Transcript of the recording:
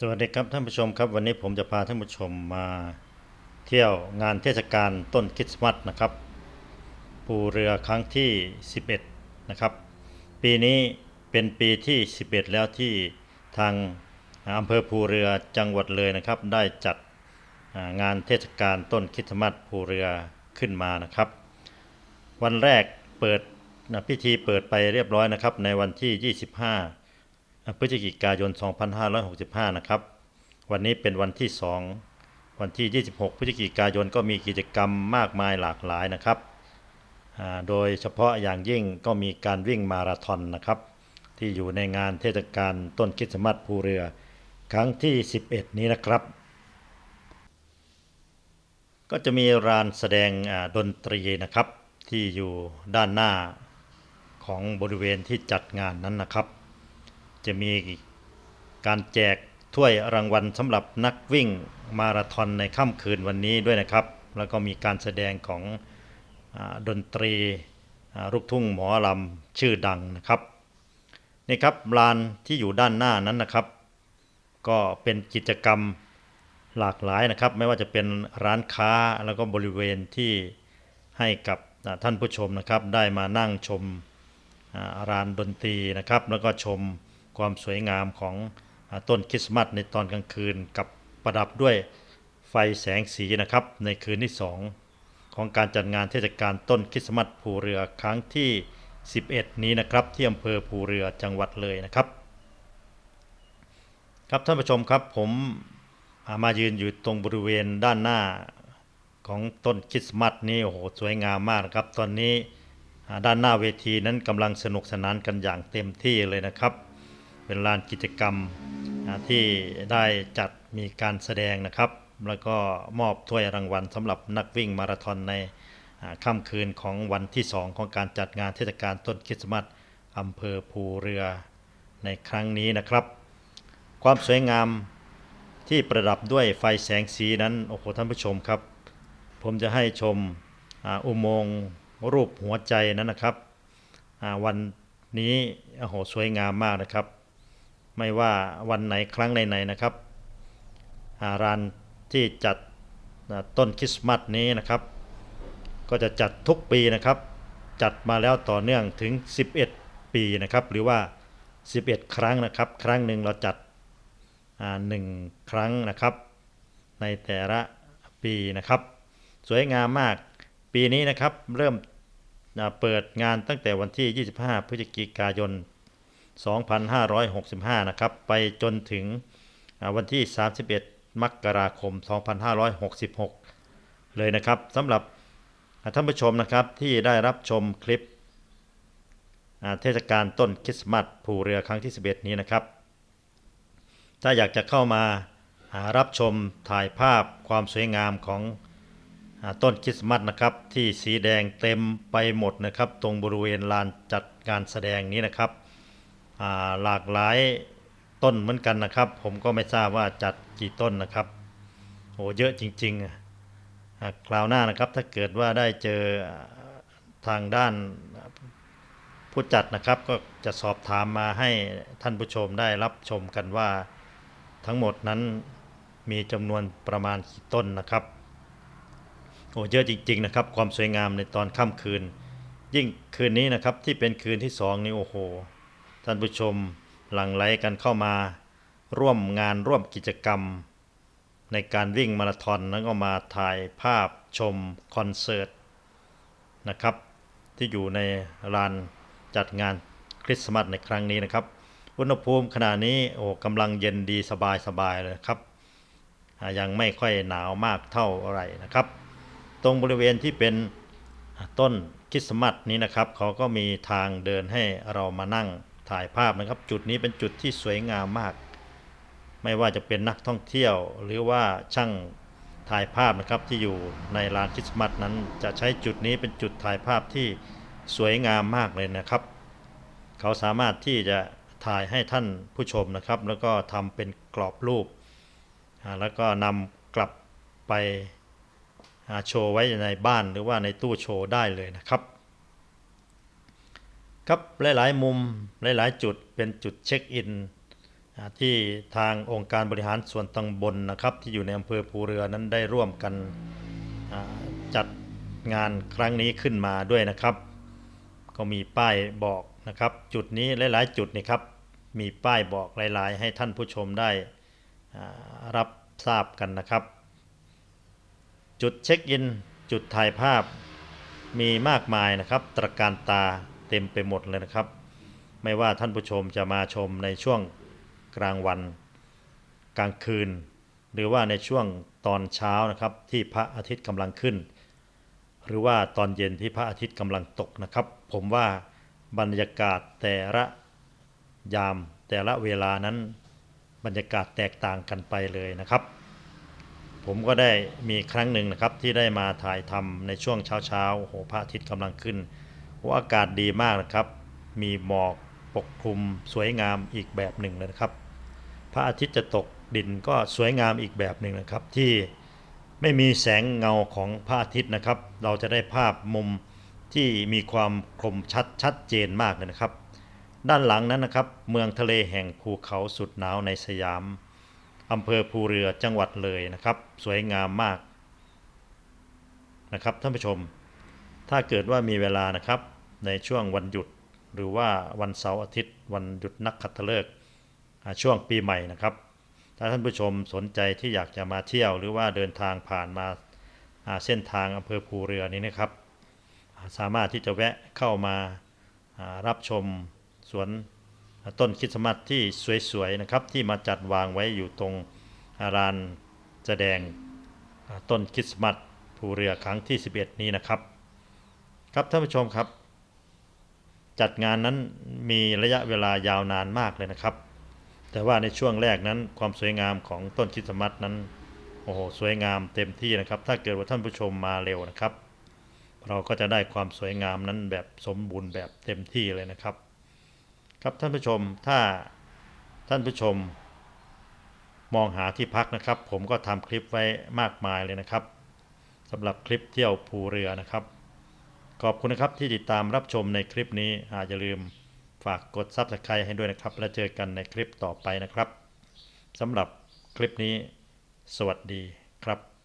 สวัสดีครับท่านผู้ชมครับวันนี้ผมจะพาท่านผู้ชมมาเที่ยวงานเทศกาลต้นคริสต์มาสนะครับภูเรือครั้งที่ 11 นะครับ ปีนี้เป็นปีที่ 11 แล้วที่ทางอำเภอภูเรือจังหวัดเลยนะครับ ได้จัดงานเทศกาลต้นคริสต์มาสภูเรือขึ้นมานะครับ วันแรกเปิดพิธีเปิดไปเรียบร้อยนะครับ ในวันที่ 25 พฤศจิกายน 2565 นะครับ วันนี้เป็นวันที่ 2 วันที่ 26 พฤศจิกายนก็มีกิจกรรมมากมายหลากหลายนะครับ โดยเฉพาะอย่างยิ่งก็มีการวิ่งมาราธอนนะครับ ที่อยู่ในงานเทศกาลต้นคริสต์มาสภูเรือ ครั้งที่ 11 นี้นะครับ ก็จะมีรานแสดงดนตรีนะครับ ที่อยู่ด้านหน้าของบริเวณที่จัดงานนั้นนะครับ จะมีการแจกถ้วยรางวัลสำหรับนักวิ่งมาราธอนในค่ำคืนวันนี้ด้วยนะครับ แล้วก็มีการแสดงของอดนตรีลูกทุ่งหมอลำชื่อดังนะครับนี่ครับลานที่อยู่ด้านหน้านั้นนะครับ ก็เป็นกิจกรรมหลากหลายนะครับ ไม่ว่าจะเป็นร้านค้าแล้วก็บริเวณที่ให้กับท่านผู้ชมนะครับ ได้มานั่งชมร้านดนตรีนะครับ แล้วก็ชม ความสวยงามของอต้นคริสต์มาสในตอนกลางคืนกับประดับด้วยไฟแสงสีนะครับ ในคืนที่ 2 ของการจัดงานเทศกาลต้นคริสต์มาสภูเรือครั้งที่ 11 นี้นะครับ ที่อำเภอภูเรือจังหวัดเลยนะครับ ครับท่านผู้ชมครับผมามายืนอยู่ตรงบริเวณด้านหน้าของต้นคริสต์มาสนี่โอ้โหสวยงามมากนะครับ ตอนนี้ด้านหน้าเวทีนั้นกำลังสนุกสนานกันอย่างเต็มที่เลยนะครับ เป็นลานกิจกรรมที่ได้จัดมีการแสดงนะครับ แล้วก็มอบถ้วยรางวัลสำหรับนักวิ่งมาราธอนในค่ำคืนของวันที่ 2 ของการจัดงานเทศกาลต้นคริสต์มาสอำเภอภูเรือในครั้งนี้นะครับ ความสวยงามที่ประดับด้วยไฟแสงสีนั้น โอ้โหท่านผู้ชมครับ ผมจะให้ชมอุโมงค์รูปหัวใจนั้นนะครับวันนี้โอ้โหสวยงามมากนะครับ ไม่ว่าวันไหนครั้งไหนๆนะครับอาร้านที่จัดต้นคริสต์มาสนี้นะครับ ก็จะจัดทุกปีนะครับ จัดมาแล้วต่อเนื่องถึง 11 ปีนะครับ หรือว่า 11 ครั้งนะครับ ครั้งหนึ่งเราจัดหนึ่งครั้งนะครับ ในแต่ละปีนะครับ สวยงามมากปีนี้นะครับเริ่มเปิดงานตั้งแต่วันที่ 25 พฤศจิกายน 2565 นะครับ ไปจนถึงวันที่ 31 มกราคม 2566 เลยนะครับสำหรับท่านผู้ชมนะครับที่ได้รับชมคลิปเทศกาลต้นคริสต์มาสภูเรือครั้งที่ 11 นี้นะครับ ถ้าอยากจะเข้ามาหารับชมถ่ายภาพความสวยงามของอต้นคริสต์มาสนะครับ ที่สีแดงเต็มไปหมดนะครับ ตรงบริเวณลานจัดการแสดงนี้นะครับ หลากหลายต้นเหมือนกันนะครับ ผมก็ไม่ทราบว่าจัดกี่ต้นนะครับโอ้เยอะจริงๆคราวหน้านะครับถ้าเกิดว่าได้เจอทางด้านผู้จัดนะครับก็จะสอบถามมาให้ท่านผู้ชมได้รับชมกันว่าทั้งหมดนั้นมีจำนวนประมาณกี่ต้นนะครับโอ้เยอะจริง ๆ นะครับ ความสวยงามในตอนค่ำคืน ยิ่งคืนนี้นะครับที่เป็นคืนที่สองนี่โอ้โห ท่านผู้ชมหลั่งไหลกันเข้ามา ร่วมงานร่วมกิจกรรม ในการวิ่งมาราธอนแล้วก็มาถ่ายภาพชมคอนเสิร์ตนะครับ ที่อยู่ในลานจัดงานคริสต์มาสในครั้งนี้นะครับ อุณหภูมิขณะนี้โอ้กำลังเย็นดีสบายๆเลยครับ ยังไม่ค่อยหนาวมากเท่าไรนะครับ ตรงบริเวณที่เป็นต้นคริสต์มาสนี้นะครับเขาก็มีทางเดินให้เรามานั่ง ถ่ายภาพนะครับ จุดนี้เป็นจุดที่สวยงามมาก ไม่ว่าจะเป็นนักท่องเที่ยว หรือว่าช่างถ่ายภาพนะครับที่อยู่ในลานคริสต์มาสนั้น จะใช้จุดนี้เป็นจุดถ่ายภาพที่สวยงามมากเลยนะครับ เขาสามารถที่จะถ่ายให้ท่านผู้ชมนะครับ แล้วก็ทำเป็นกรอบรูป แล้วก็นำกลับไปโชว์ไว้ในบ้านหรือว่าในตู้โชว์ได้เลยนะครับ ครับหลายๆ มุมหลายๆ จุดเป็นจุดเช็คอินที่ทางองค์การบริหารส่วนตำบลนะครับ ที่อยู่ในอำเภอภูเรือนั้นได้ร่วมกันจัดงานครั้งนี้ขึ้นมาด้วยนะครับ ก็มีป้ายบอกนะครับ จุดนี้หลาย ๆ จุดนี่ครับมีป้ายบอกหลาย ๆ ให้ท่านผู้ชมได้รับทราบกันนะครับ จุดเช็คอิน จุดถ่ายภาพมีมากมายนะครับ ตระการตา เต็มไปหมดเลยนะครับ ไม่ว่าท่านผู้ชมจะมาชมในช่วงกลางวันกลางคืน หรือว่าในช่วงตอนเช้านะครับที่พระอาทิตย์กำลังขึ้น หรือว่าตอนเย็นที่พระอาทิตย์กำลังตกนะครับ ผมว่าบรรยากาศแต่ละยามแต่ละเวลานั้นบรรยากาศแตกต่างกันไปเลยนะครับ ผมก็ได้มีครั้งหนึ่งนะครับที่ได้มาถ่ายทำในช่วงเช้าเช้าๆโอ้โหพระอาทิตย์กำลังขึ้น โอ้อากาศดีมากนะครับ มีหมอกปกคลุมสวยงามอีกแบบหนึ่งเลยนะครับ พระอาทิตย์จะตกดินก็สวยงามอีกแบบหนึ่งนะครับ ที่ไม่มีแสงเงาของพระอาทิตย์นะครับ เราจะได้ภาพมุมที่มีความคมชัดชัดเจนมากเลยนะครับ ด้านหลังนั้นนะครับ เมืองทะเลแห่งภูเขาสุดหนาวในสยามอำเภอภูเรือจังหวัดเลยนะครับ สวยงามมากนะครับท่านผู้ชม ถ้าเกิดว่ามีเวลานะครับในช่วงวันหยุดหรือว่าวันเสาร์อาทิตย์ วันหยุดนักขัตฤกษ์ช่วงปีใหม่นะครับ ถ้าท่านผู้ชมสนใจที่อยากจะมาเที่ยว หรือว่าเดินทางผ่านมาเส้นทางอำเภอภูเรือนี้นะครับ สามารถที่จะแวะเข้ามารับชมสวนต้นคริสต์มาสที่สวยๆนะครับ ที่มาจัดวางไว้อยู่ตรงอาลานแสดงต้นคริสต์มาสภูเรือครั้งที่ 11 นี้นะครับ ครับท่านผู้ชมครับ จัดงานนั้นมีระยะเวลายาวนานมากเลยนะครับ แต่ว่าในช่วงแรกนั้นความสวยงามของต้นคริสต์มาสนั้นโอ้โหสวยงามเต็มที่นะครับ ถ้าเกิดว่าท่านผู้ชมมาเร็วนะครับ เราก็จะได้ความสวยงามนั้นแบบสมบูรณ์แบบเต็มที่เลยนะครับ ครับท่านผู้ชมถ้าท่านผู้ชมมองหาที่พักนะครับ ผมก็ทำคลิปไว้มากมายเลยนะครับสำหรับคลิปเที่ยวภูเรือนะครับ ขอบคุณนะครับที่ติดตามรับชมในคลิปนี้อาอย่าลืมฝากกด Subscribe ให้ด้วยนะครับ แล้วเจอกันในคลิปต่อไปนะครับสำหรับคลิปนี้ สวัสดีครับ